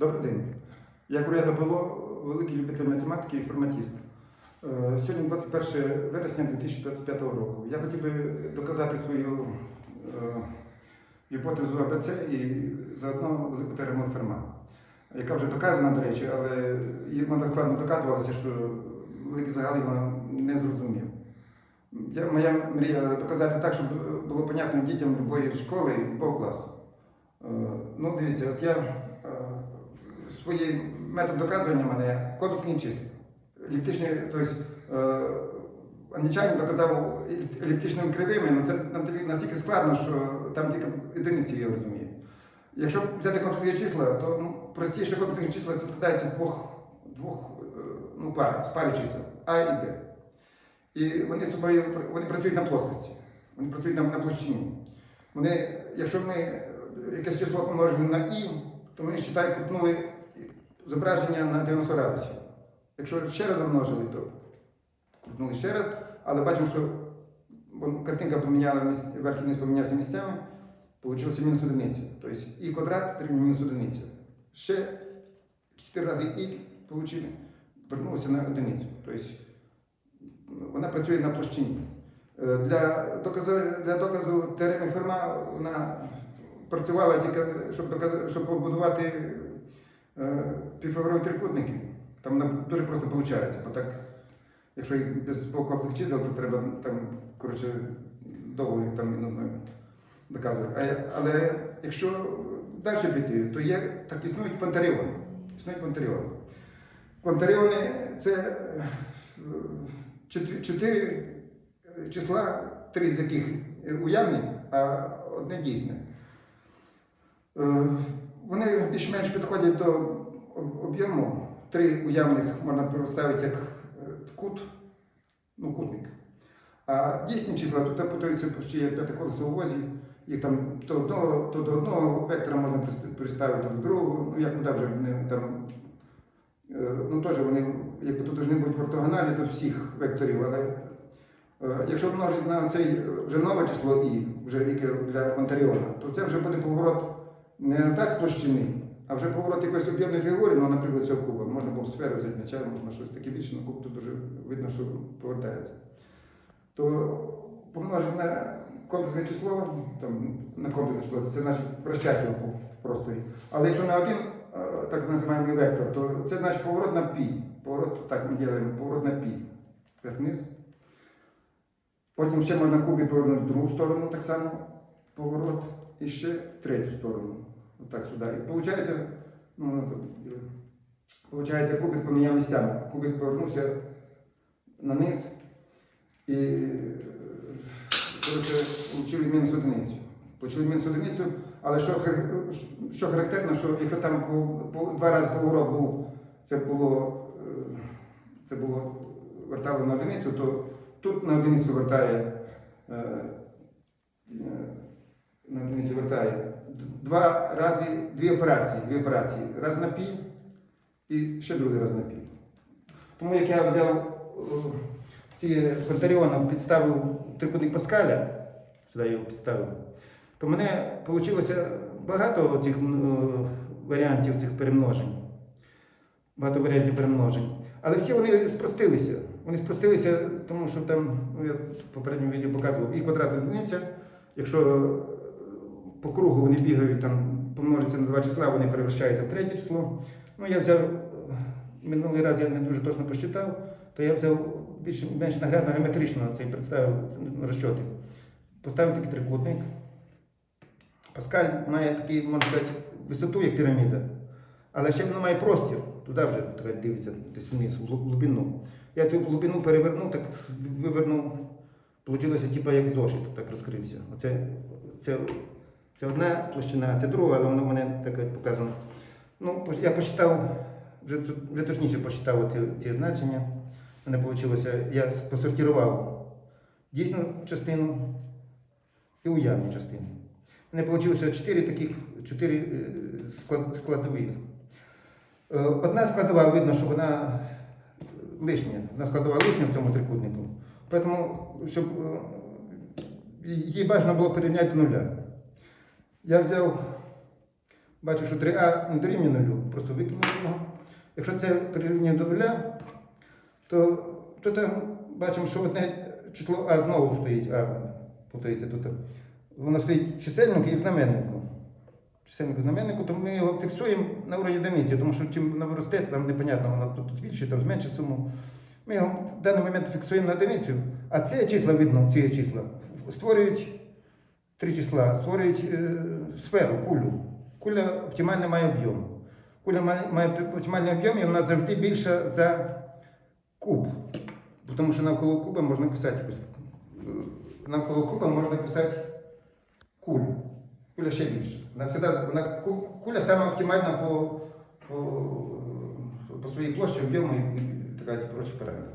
Добрий день. Я Кур'ята Павло, великий любитель математики і форматіст. Е, Сьогодні 21 вересня 2025 року. Я хотів би доказати свою е, гіпотезу АБЦ і заодно велику теорему Ферма, яка вже доказана, до речі, але вона складно доказувалася, що великий загал його не зрозумів. Я, моя мрія доказати так, щоб було понятно дітям любої школи і класу. Е, Ну, дивіться, от я е, свої метод доказування мене комплексні числа. Еліптичні, тобто е, англічанин доказав еліптичними кривими, але це настільки складно, що там тільки одиниці я розумію. Якщо взяти комплексні числа, то ну, простіше комплексні числа це складається з двох, двох е, ну, пар, з пари чисел А і Б. І вони собою вони працюють на плоскості, вони працюють на, на площині. Вони, якщо ми е, якесь число помножимо на і, то ми вважаємо, крутнули зображення на 90 градусів. Якщо ще раз замножили, то крутнули ще раз, але бачимо, що картинка поміняла місць, верх і вниз помінявся місцями, вийшло мінус одиниця. Тобто і квадрат дорівнює мінус одиниця. Ще 4 рази і отримали, вернулося на одиницю. Тобто вона працює на площині. Е, Для доказу, для доказу теореми Ферма вона працювала тільки, щоб, доказати, щоб побудувати е, трикутники. Там дуже просто виходить. Бо так, якщо їх без покопних чисел, то треба там, коротше, довго там нудно доказувати. А, але якщо далі піти, то є, так існують пантаріони. Існують пантаріони. Пантаріони це е, чотири- чотири числа, три з яких уявні, а одне дійсне. Вони більш-менш підходять до об'єму. Три уявних можна представити як е, кут, ну, кутник. А дійсні числа тут путаються ще є п'ятиколесо у возі. Їх там то, одного, то до одного вектора можна прист- приставити до другого. Ну, як куди вже вони там. е, Ну, теж вони, якби тут повинні бути ортогоналі до всіх векторів, але е, якщо множити на цей вже нове число і, вже яке для Онтаріона, то це вже буде поворот не на так площини, а вже поворот якоїсь об'ємної фігури, ну, наприклад, цього куба. Можна було сферу взяти начало, можна щось таке більше, але куб тут дуже видно, що повертається. То помножити на комплексне число, там, на комплексне число, це значить вращати його по. Але якщо на один е, так називаємо вектор, то це значить поворот на пі. Поворот, так ми робимо, поворот на пі. Вверх-вниз. Потім ще можна кубі повернути в другу сторону, так само поворот, і ще в третю сторону. Отак сюди. І виходить, ну, виходить, кубик поміняв місцями. Кубик повернувся на низ і коротше, отримали мінус одиницю. Отримали мінус одиницю, але що, що характерно, що якщо там по, по, два рази поворот був, це було, е, це було вертало на одиницю, то тут на одиницю вертає, е, е, на одиницю вертає два рази, дві операції, дві операції. Раз на пі і ще другий раз на пі. Тому як я взяв е, ці Пентаріоном підставив трикутник Паскаля, сюди його підставив, то мене вийшло багато цих варіантів цих перемножень. Багато варіантів перемножень. Але всі вони спростилися. Вони спростилися, тому що там, ну я в попередньому відео показував, і квадрат одиниця. Якщо е, по кругу вони бігають, там помножаться на два числа, вони перевищаються в третє число. Ну, я взяв, е, минулий раз я не дуже точно посчитав, то я взяв більш-менш наглядно геометрично цей представив розчоти. Поставив такий трикутник. Паскаль має такий, можна сказати, висоту, як піраміда, але ще воно має простір. Туди вже дивиться, десь вниз, в глиб- глибину. Я цю глибину перевернув, так вивернув. Получилося, типу, як зошит, так розкрився. Оце, це, це одна площина, це друга, але воно в мене так от показано. Ну, я посчитав, вже, вже точніше посчитав ці, ці значення. У мене вийшло, я посортував дійсну частину і уявну частину. У мене вийшло 4 таких, 4 складових. Е, Одна складова видно, що вона лишня. Одна складова лишня в цьому трикутнику. Тому, щоб е, її бажано було порівняти нуля. Я взяв, бачу, що 3А не дорівнює нулю, просто викинемо його. Якщо це прирівнює до нуля, то тут бачимо, що одне число А знову стоїть, А путається тут. Воно стоїть чисельнику і в знаменнику. Чисельнику знаменнику, то ми його фіксуємо на уровні одиниці, тому що чим воно росте, там непонятно, воно тут збільшує, там зменшує суму. Ми його в даний момент фіксуємо на одиницю, а ці числа видно, ці числа створюють три числа, створюють е, сферу, кулю. Куля оптимально має об'єм. Куля має, оптимальний об'єм і вона завжди більша за куб. Тому що навколо куба можна писати якусь. е, Навколо куба можна писати кулю. Куля ще більша. Вона, всегда, вона, куля саме оптимальна по, по, по своїй площі, об'єму і, така прочі параметри.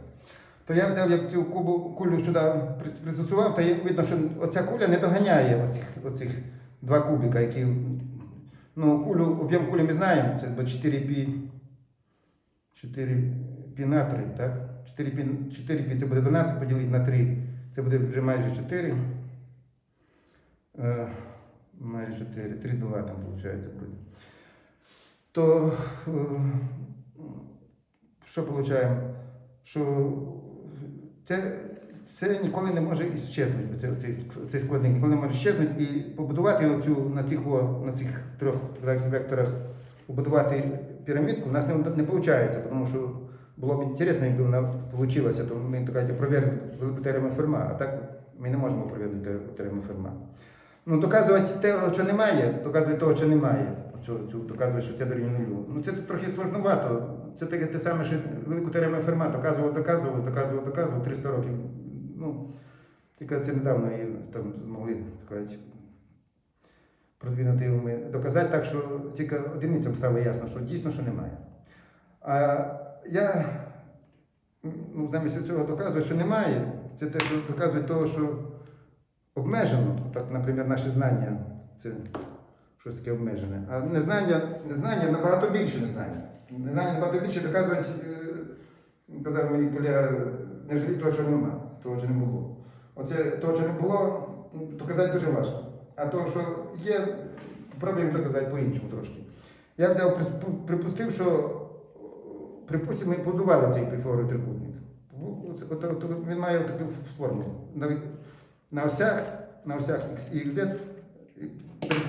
То я взяв як цю кубу, кулю сюди пристосував, то видно, що оця куля не доганяє оцих, оцих два кубика, які. Ну, кулю, об'єм кулі ми знаємо, це 4 пі 4 пі на 3, так? 4 пі, 4 пі це буде 12 поділити на 3, це буде вже майже 4. Е, майже 4, 3 2 там виходить вроді. То е, що получаємо? Що це, це ніколи не може іщезнути, оцей, оцей, оцей складник ніколи не може іщезнути і побудувати оцю, на, цих, на цих трьох векторах, побудувати пірамідку, у нас не, не виходить, тому що було б інтересно, якби вона вийшла, то ми так провірили теорему Ферма, а так ми не можемо провірити теорему Ферма. Ну, доказувати те, що немає, доказувати того, що немає. Цю, цю, доказувати, що це дорівнює нулю. Ну це трохи сложновато. Це таке те саме, що велику теорему Ферма доказував, доказував, доказував, доказував 300 років. Ну, тільки це недавно її там змогли кажуть, продвинути ми доказати, так що тільки одиницям стало ясно, що дійсно що немає. А я ну, замість цього доказую, що немає. Це те, що доказує того, що обмежено, так, наприклад, наші знання, це щось таке обмежене. А незнання, незнання набагато більше незнання. Незнання набагато більше доказують, е, казав мені колега, не жалій того, що нема, того, що не було. Оце того, що не було, доказати дуже важко. А того, що є, попробуємо доказати по-іншому трошки. Я взяв, припустив, що припустимо, ми побудували цей піфоровий трикутник. Він має таку форму. На, осях, на осях X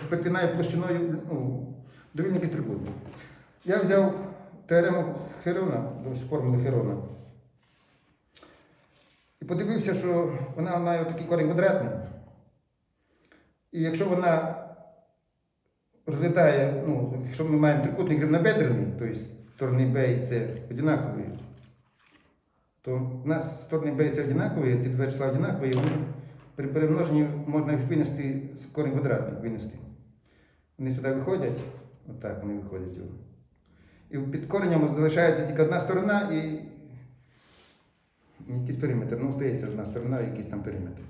перетинає площиною ну, довільний трикутник. Я взяв теорему Херона, ось формулу Херона. І подивився, що вона має такий корінь квадратний. І якщо вона розглядає, ну, якщо ми маємо трикутник рівнобедрений, тобто сторони Б і С однакові, то в нас сторони Б і С однакові, ці два числа однакові, вони при перемноженні можна їх винести з корінь квадратний винести. Вони сюди виходять, отак вони виходять. І під коренем залишається тільки одна сторона і якийсь периметр. Ну, стається одна сторона, якийсь там периметр.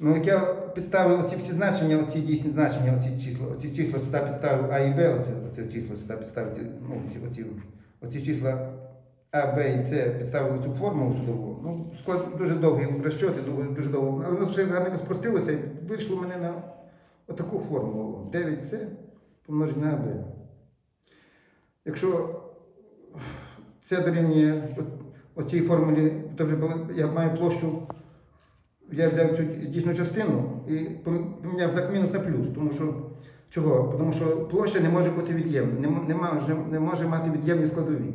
Ну, як я підставив оці всі значення, оці дійсні значення, оці числа, оці числа сюди підставив А і Б, оці, оці числа сюди підставив, ну, оці, оці числа А, Б і С підставив цю формулу судову. Ну, склад дуже довгий розчет, дуже, довго. Але воно все гарненько спростилося і вийшло мене на отаку формулу. 9С помножити на АБ. Якщо це дорівнює оцій формулі, то вже я маю площу, я взяв цю дійсну частину і поміняв так мінус на плюс. Тому що чого? Тому що площа не може бути від'ємна, не, не, не може мати від'ємні складові.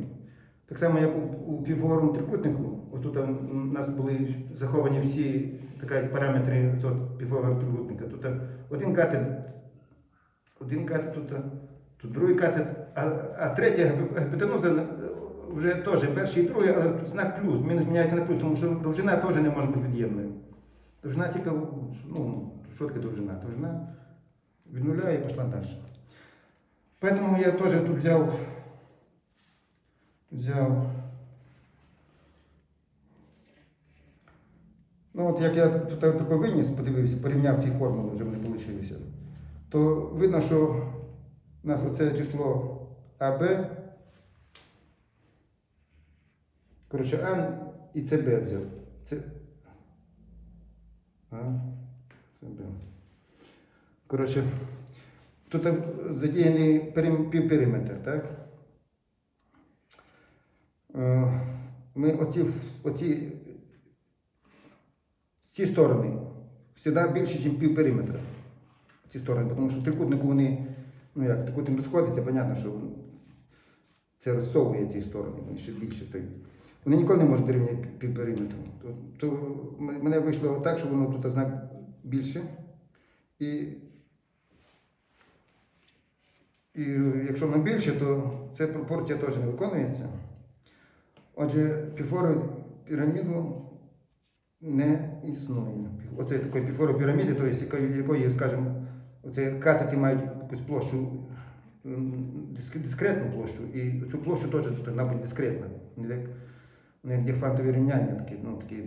Так само, як у, у півфоровому трикутнику, отут у нас були заховані всі така, параметри цього півфорового трикутника. Тут один катет, один катет тут, тут другий катет, а, а третя гіп- гіпотенуза е, вже теж перший і другий, але тут знак плюс, мінус міняється на плюс, тому що довжина теж не може бути від'ємною. Довжина тільки, ну, що таке довжина? Довжина від нуля і пішла далі. Поэтому я теж тут взяв, взяв. Ну, от як я тако виніс, подивився, порівняв ці формули, вже вони вийшли, то видно, що у нас оце число АБ, коротше, А і ЦБ взяв. Це А, ЦБ. Коротше, тут задіяний півпериметр, так? Е, Ми оці, оці ці сторони завжди більше, ніж пів периметра. Ці сторони, тому що трикутнику вони, ну як, трикутник розходиться, понятно, що це розсовує ці сторони, вони ще більше стають. Вони ніколи не можуть дорівняти пів периметру. То, то мене вийшло так, що воно тут знак більше. І, і якщо воно більше, то ця пропорція теж не виконується. Отже, піфору піраміду не існує. Оце такої піфору піраміди, тобто якої, скажімо, оце катети мають якусь площу, дискретну площу, і цю площу теж повинна бути дискретна. Як, діфантові рівняння, такі, ну, такі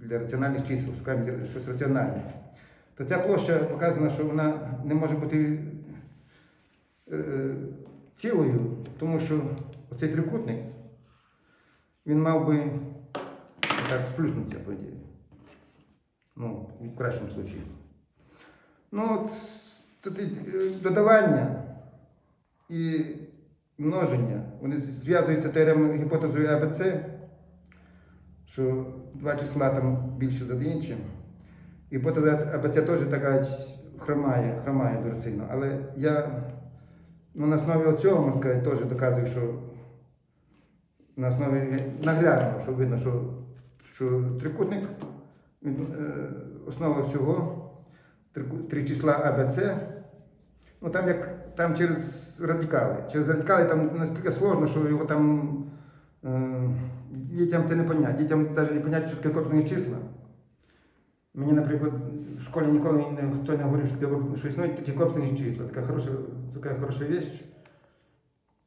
для раціональних чисел, шукаємо щось раціональне. То ця площа показана, що вона не може бути е, цілою, тому що оцей трикутник він мав би так сплюснутися, по ідеї. Ну, в кращому случаї. Ну, от тут е, додавання і множення, вони зв'язуються теоремою гіпотезою АБЦ, що два числа там більше за іншим. Гіпотеза АБЦ теж така хромає, хромає дуже сильно. Але я ну, на основі цього, можна сказати, теж доказую, що на основі наглядно, що видно, що, що трикутник, е, основа всього, три числа АБЦ, ну там як там через радикали. Через радикали там настільки сложно, що його там е, дітям це не понять. Дітям навіть не понять, що таке корпусні числа. Мені, наприклад, в школі ніколи ніхто не говорив, що, таке, що існують такі корпусні числа. Така хороша, така хороша вещь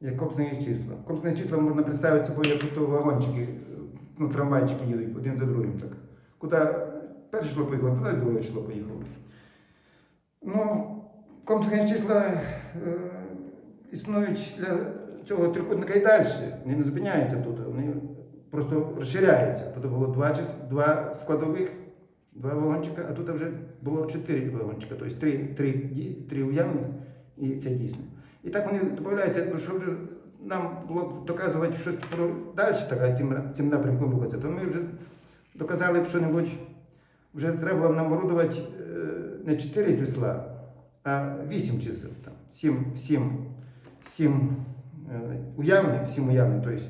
як копсні числа. Копсні числа можна представити собою, як то вагончики, ну, трамвайчики їдуть один за другим. Так. Куди перше число поїхало, туди друге число поїхало. Ну, комплексні числа е, існують для цього трикутника і далі. Вони не зупиняються тут, вони просто розширяються. Тут було два, два складових, два вагончика, а тут вже було чотири вагончика, тобто три, три, три уявних і це дійсно. І так вони додаються, що вже нам було б доказувати щось про далі така, цим, цим напрямком рухатися, то ми вже доказали б що-небудь, вже треба було нам орудувати е, не 4 числа, а 8 чисел. Там, 7, 7, 7 е, уявних, 7 уявних,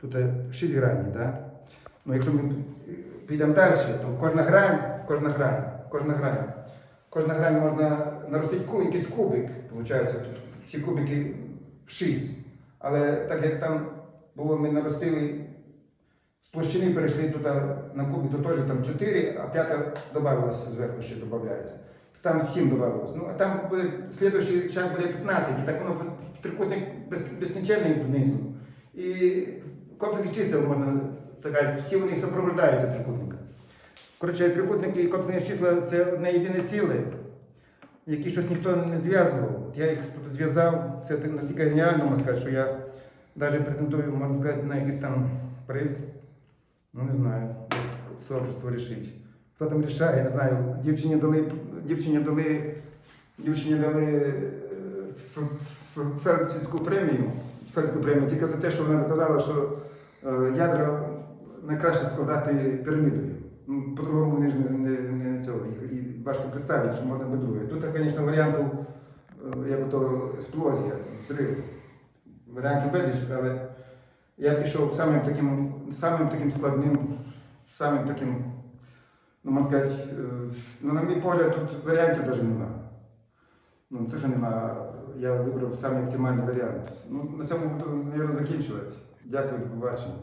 тобто тут 6 граней. Да? Ну, якщо ми підемо далі, то кожна грань, кожна грань, кожна грань, кожна грань можна наростити якийсь кубик, виходить, тут всі кубики 6. Але так як там було, ми наростили з площини, перейшли туди на кубик, то теж там 4, а п'ята додавалася зверху, ще додається. Там 7 додавалося. Ну, а там буде, слідуючий шаг буде 15, і так воно трикутник без, безкінченний донизу. І комплекс чисел можна така, всі вони супроводжуються трикутником. Коротше, трикутники і комплексні числа це одне єдине ціле, які щось ніхто не зв'язував. Я їх тут зв'язав, це настільки геніально, можна сказати, що я навіть претендую, можна сказати, на якийсь там приз. Ну, не знаю, як сообщество рішить. Хто там рішає, я не знаю. Дівчині дали, дівчині дали, дівчині дали е, ф- ф- Фелдсівську премію, Фелдську премію тільки за те, що вона доказала, що е, ядра найкраще складати пірамідою. Ну, По-другому вони ж не, не, не цього. І важко представити, що можна бути друге. Тут, звісно, варіантів, е, як то експлозія, зрив. Варіантів безліч, але я пішов самим таким, самим таким складним, самим таким, ну можна сказати, е, ну, на мій погляд, тут варіантів навіть немає. Ну, не те, що немає, я вибрав самий оптимальний варіант. Ну, на цьому мабуть, закінчувати. Дякую, до побачення.